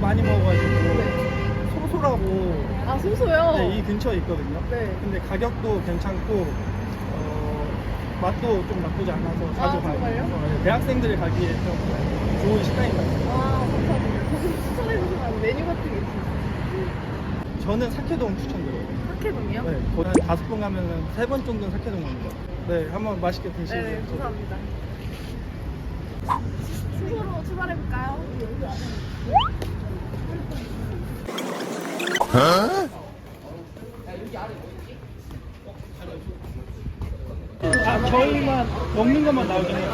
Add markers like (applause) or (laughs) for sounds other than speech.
많이 먹어가지고 네. 소소라고 아 소소요? 네, 이 근처에 있거든요. 네. 근데 가격도 괜찮고 어, 맛도 좀 나쁘지 않아서 자주 아, 가요. 정말요? 어, 네, 대학생들이 가기에 좀 좋은 식당인 것 같아요. 아 감사합니다. 혹시 (laughs) 추천해 주시면 메뉴 같은 게 있으세요? 저는 사케동 추천드려요. 사케동이요? 네, 거의 한 다섯 번 가면은 세 번 정도는 사케동 가는 것 같아요. 네, 한번 맛있게 드시고. 네, 감사합니다. 수소로 출발해볼까요? 아, 저희만 먹는 것만 나오긴 해요.